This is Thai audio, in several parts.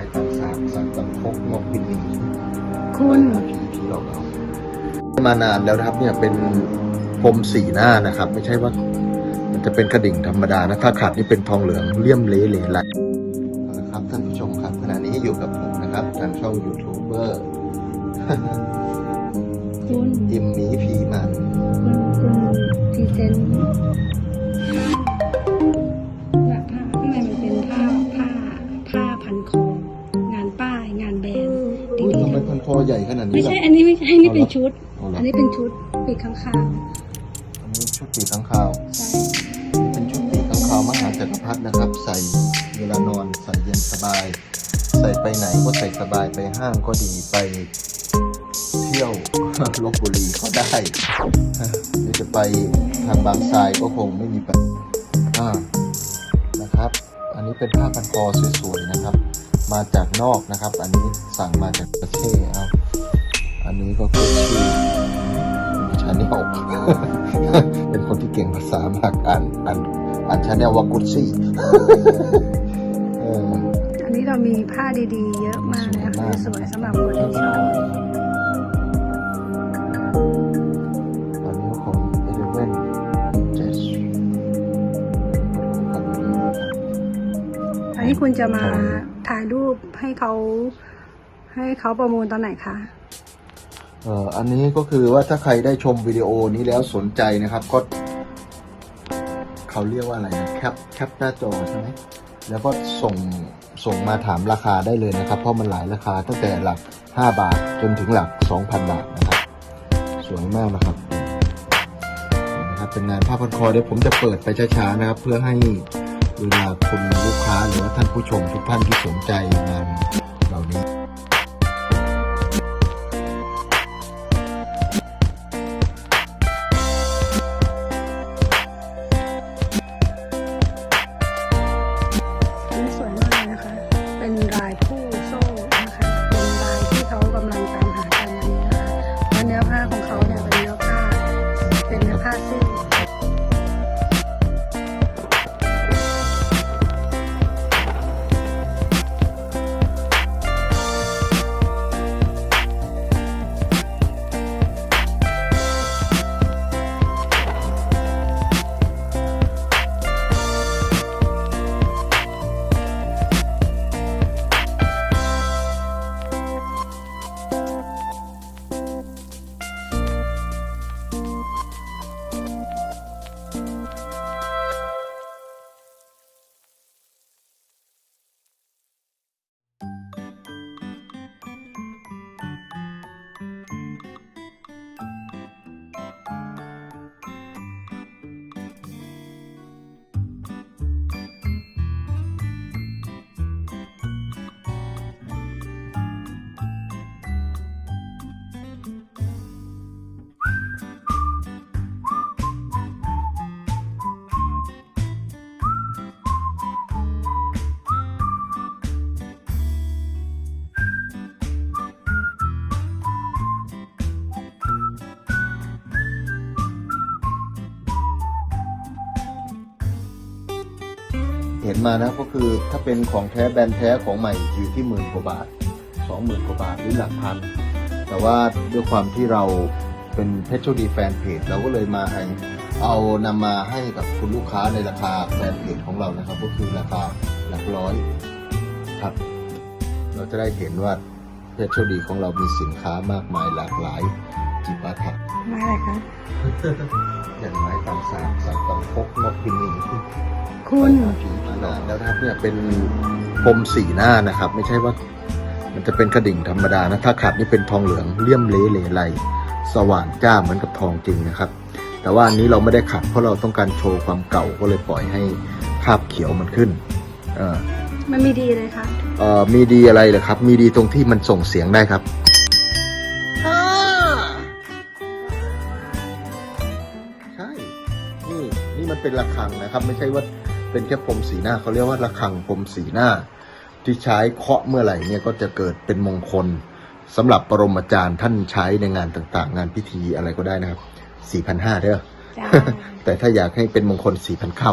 ม้ต่างสากสักตังพกงอกปินนีคุณผีผีหลอกเอามานานแล้วนะครับเนี่ยเป็นพรมสีหน้านะครับ ไม่ใช่ว่า มันจะเป็นกระดิ่งธรรมดานะถ้าขาดนี่เป็นทองเหลืองเลี่ยมเละเหลไหลเอาละครับท่านผู้ชมครับขณะนี้อยู่กับผมนะครับทางช่องยูทูบเบอร์คุณยิมหมีผีมันคุณคุณพรีเซนต์ ใหญ่ขนาดนี้ไม่ล่ะใช่ อันนี้ไม่ใช่อันนี้เป็นชุดเอาเหรออันนี้เป็นชุดปีกข้างคาวอันนี้ชุดปีกข้างคาวใช่เป็นชุดปีกข้างคาวมหาจักรพรรดินะครับ ใส่เวลานอนใส่เย็นสบาย ใส่ไปไหนก็ใส่สบายไปห้างก็ดีไปเที่ยวลบบุรีก็ได้หรือจะไปทางบางทรายก็คงไม่มีปัญหานะครับ อันนี้เป็นผ้าพันคอสวยๆนะครับ มาจากนอกนะครับ อันนี้สั่งมาจากประเทศเอาอันนี้ก็คือชื่อชาแนลเป็นคนที่เก่งภาษามากอ่านอ่านอ่านชาแนลว่ากุชชี่เอออันนี้เรามีผ้าดีๆ เยอะมากนะคะสวยๆสำหรับคนที่ชอบตอนนี้ของ Eleven Jazz อันนี้คุณจะมา ถ่ายรูปให้เขาให้เขาประมูลตอนไหนคะ เอ่ออันนี้ก็คือว่าถ้าใครได้ชมวิดีโอนี้แล้วสนใจนะครับก็เขาเรียกว่าอะไรนะแคปแคปหน้าจอใช่ไหมแล้วก็ส่งส่งมาถามราคาได้เลยนะครับ เพราะมันหลายราคาตั้งแต่หลัก 5 บาทจนถึงหลัก 2,000 บาทนะครับ สวยมากนะครับนะครับเป็นงานผ้าพันคอเดี๋ยวผมจะเปิดไปช้าๆนะครับ เพื่อให้ เวลาคุณลูกค้าหรือว่าท่านผู้ชมทุกท่านที่สนใจงานเหล่านี้ ห็นมานะก็คือถ้าเป็นของแท้แบรนด์แท้ของใหม่อยู่ที่หมื่นกว่าบาทสองหมื่นกว่าบาทหรือหลักพัน แต่ว่าด้วยความที่เราเป็นเพชรดีแฟนเพจเราก็เลยมาให้เอานำมาให้กับคุณลูกค้าในราคาแฟนเพจของเรานะครับ ก็คือราคาหลักร้อยครับ เราจะได้เห็นว่าเพชรดีของเรามีสินค้ามากมายหลากหลาย จิปาถะมาอะไรคะอย่างไม้ตามสากสักตังพกนกพินีคุณผีมานานแล้วนะครับเนี่ยเป็นพรมสีหน้านะครับ ไม่ใช่ว่า มันจะเป็นกระดิ่งธรรมดานะ ถ้าขัดนี่เป็นทองเหลืองเลี่ยมเละเหลไหลสว่างจ้าเหมือนกับทองจริงนะครับ แต่ว่าอันนี้เราไม่ได้ขัดเพราะเราต้องการโชว์ความเก่าก็เลยปล่อยให้คราบเขียวมันขึ้นเออมันมีดีเลยค่ะเออมีดีอะไรเหรอครับ มีดีตรงที่มันส่งเสียงได้ครับ เป็นระฆังนะครับ ไม่ใช่ว่าเป็นแค่พรมสีหน้าเขาเรียกว่าระฆังพรมสีหน้า ที่ใช้เคาะเมื่อไหร่เนี่ยก็จะเกิดเป็นมงคลสำหรับปรมาจารย์ท่านใช้ในงานต่างๆ งานพิธีอะไรก็ได้นะครับ4,500เด้อจ้าแต่ถ้าอยากให้เป็นมงคล4,000เข้า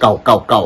เก่าเก่าเก่า